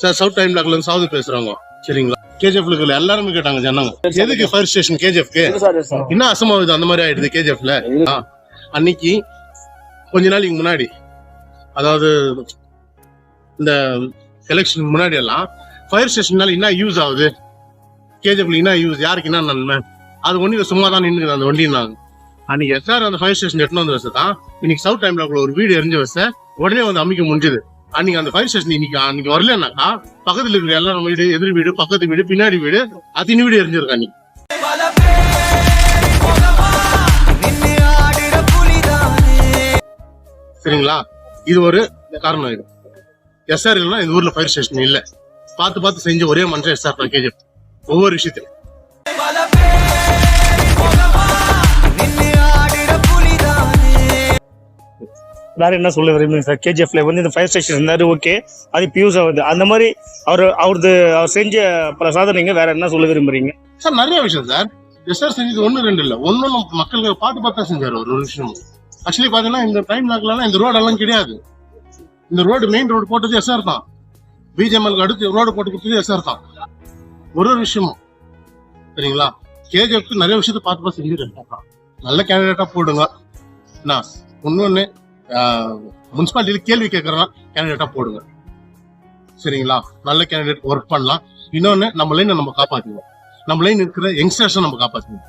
Sir south time பிளாக்ல இருந்து சாது பேசுறாங்க சரிங்களா? கேஜிஎஃப்ல இருக்கிற எல்லாருமே கேட்டாங்க ஜனங்க எதுக்கு ஃபயர் ஸ்டேஷன் கேஜிஎஃப்க்கு என்ன அசம்பாவிதம் அந்த மாதிரி ஆயிடுது கேஜிஎஃப்ல அன்னைக்கு கொஞ்ச நாளைக்கு முன்னாடி அதாவது இந்த எலெக்ஷன் முன்னாடி எல்லாம் ஃபயர் ஸ்டேஷன்னால என்ன யூஸ் ஆகுது? கேஜிஎஃப்ல என்ன யூஸ் யாருக்கு என்ன நன்மை? அது ஒண்ணு சும்மா தான் நின்னுக்குது அந்த வண்டினாங்க அன்னைக்கு எஸ்ஆர் அந்த ஃபயர் ஸ்டேஷன் எடுத்துன்னு வந்து வச்சு தான் இன்னைக்கு சவுத் டைம் பிளாக்ல ஒரு வீடு எரிஞ்சு வச்ச உடனே வந்து அமைக்க முடிஞ்சது அன்னைக்கு அந்த ஃபயர் ஸ்டேஷன் இன்னைக்கு அன்னைக்கு வரலன்னாக்கா பக்கத்துல இருக்கிற எல்லாரும் வீடு எதிர் வீடு பக்கத்து வீடு பின்னாடி வீடு அத்தினி வீடு எரிஞ்சிருக்கு அன்னைக்கு சரிங்களா? இது ஒரு காரணம். இது எஸ்ஆர் இல்லைன்னா இந்த ஊர்ல ஃபயர் ஸ்டேஷன் இல்லை. பார்த்து பார்த்து செஞ்ச ஒரே மனுஷன் எஸ்ஆர் தான் கேஜிஎஃப் ஒவ்வொரு விஷயத்திலும். வேற என்ன சொல்ல விரும்புங்க சார் கேஜிஎஃப்ல வந்து இந்த ஃபயர் ஸ்டேஷன் இருந்தாரு ஓகே அது இப்போ யூஸ் ஆகுது அந்த மாதிரி அவர் அவரது அவர் செஞ்ச பல சாதனைங்க வேற என்ன சொல்ல விரும்புறீங்க? சார் நிறைய விஷயம் சார் எஸ்ஆர் செஞ்சது ஒன்று ரெண்டு இல்லை. ஒன்றும் மக்களுக்கு பார்த்து பார்த்து தான் ஒரு ஒரு விஷயம் ஆக்சுவலி பார்த்தீங்கன்னா இந்த டைம் நாட்கலாம் இந்த ரோடு எல்லாம் கிடையாது. இந்த ரோடு மெயின் ரோடு போட்டது எஸ்ஆர் தான். பிஜேஎம்எல்க்கு அடுத்து ரோடு போட்டு கொடுத்தது எஸ்ஆர் தான். ஒரு ஒரு விஷயமும். சரிங்களா? கேஜிஎஃப்க்கு நிறைய விஷயத்த பார்த்து பார்த்து செஞ்சுருக்காங்க நல்ல கேண்டிடேட்டாக போடுங்க. என்ன ஒன்று முனிசிபாலிட்டியில கேள்வி கேட்கறனா கேண்டிடேட்டா போடுங்க சரிங்களா? நல்ல கேண்டிடேட் ஒர்க் பண்ணலாம். இன்னொன்னு நம்ம லைனை நம்ம காப்பாற்றுவோம் நம்ம லைன் இருக்கிற யங்ஸ்டர்ஸை நம்ம காப்பாற்றுவோம்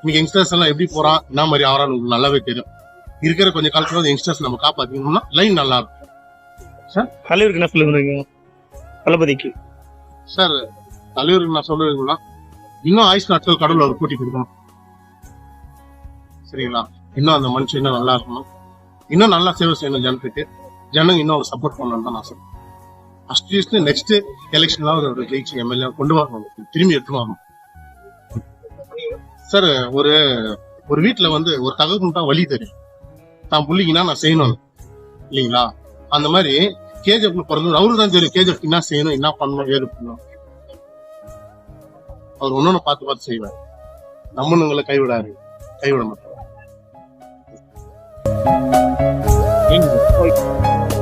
இன்னைக்கு யங்ஸ்டர்ஸ் எல்லாம் எப்படி போறான்? என்ன மாதிரி ஆறான்னு உங்களுக்கு நல்லாவே தெரியும். இருக்கிற கொஞ்சம் காலத்துல யங்ஸ்டர்ஸ் நம்ம காப்பாத்திக்கணும்னா லைன் நல்லா இருக்கும். தலைவருக்கு என்ன சொல்ல விரும்புறீங்க தளபதிக்கு. சார் தலைவருக்கு நான் சொல்லுவீங்கன்னா இன்னும் ஆயுஷ் நாட்கள் கடவுள் அவர் கூட்டி கொடுக்கணும். சரிங்களா? இன்னும் அந்த மனுஷன் இன்னும் நல்லா இருக்கணும். இன்னும் நல்லா சேவை செய்யணும் ஜனத்துக்கு. ஜனங்க இன்னும் அவர் சப்போர்ட் பண்ணணும்னு தான் நான் சொல்றேன். அட்லீஸ்ட் நெக்ஸ்ட் எலெக்ஷன்லாம் அவர் ஜெயிச்சு எம்எல்ஏ கொண்டு வரணும் திரும்பி எடுத்துவாங்க சார் ஒரு ஒரு வீட்டுல வந்து ஒரு தகவல் தான் வழி தெரியும். தான் புள்ளிங்கன்னா நான் செய்யணும் இல்லைங்களா? அந்த மாதிரி கேஜப் பிறந்த அவரு தான் தெரியும் கேஜப் என்ன செய்யணும் என்ன பண்ணணும் ஏது பண்ணணும். அவர் ஒன்னொன்னு பார்த்து பார்த்து செய்வார். நம்மளுங்களை கைவிடாரு கைவிட மாட்டார். Hoy.